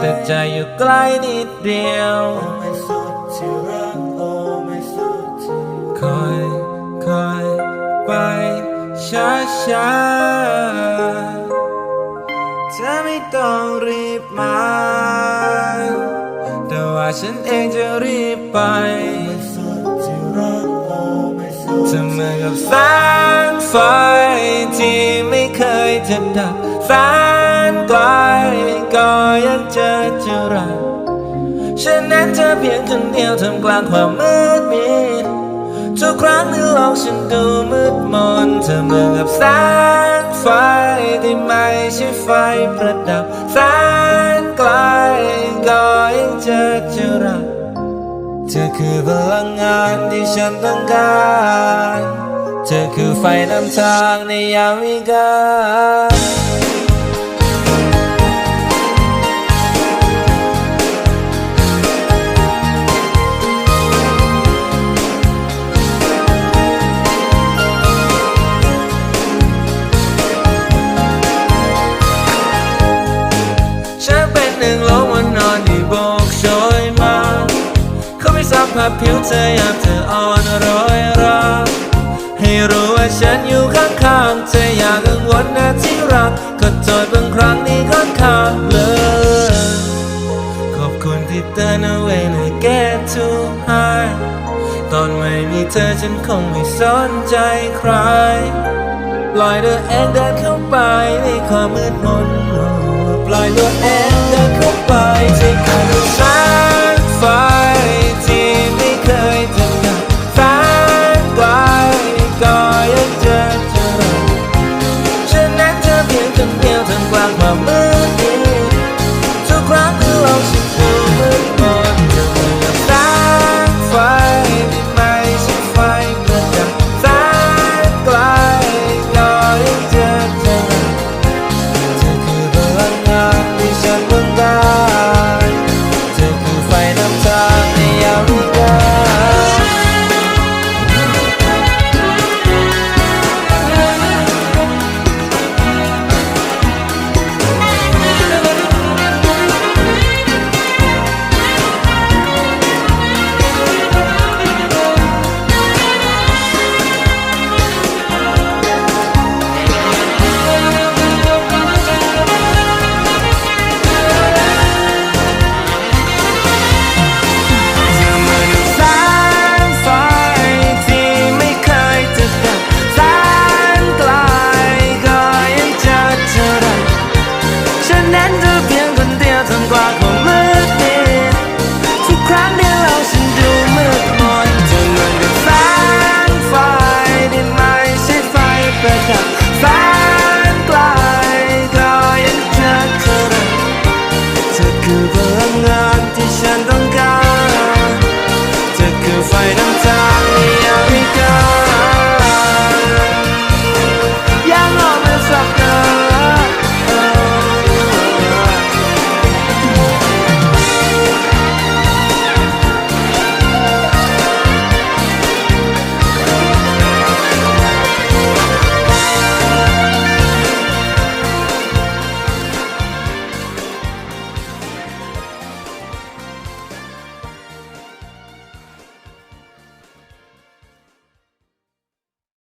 แต่ใจอยู่ใกล้นิดเดียวคอยคอยไปช้าช้าๆเธอไม่ต้องรีบมา แต่ว่าฉันเองจะรีบไปเธอเหมือนกับแสงไฟที่ไม่เคยจะดับแสนไกลก็ยัง เจอจะรักฉันนั้นเธอเพียงคนเดียวท่ามกลางความมืดมิดทุกครั้งที่โลกฉันดูมืดมนเธอเหมือนกับแสงไฟที่ไม่ใช่ไฟประดับแสนไกลก็ยังเจอจะรักเธอคือพลังงานที่ฉันต้องการเธอคือไฟนำทางในยามวิกาล เขาไม่สัมผัสผิวเธอยามเธออ่อนโรยราให้รู้ว่าฉันอยู่ข้างๆเธออย่ากังวลนะที่รักก็โทษบางครั้งนี่ค่อนข้างเลยขอบคุณที่เตือนเอาไว้ใน get to high ตอนไม่มีเธอฉันคงไม่สนใจใครปล่อยตัวเองเดินเข้าไปในความมืดมนปล่อยตัวเองเดินเข้าไป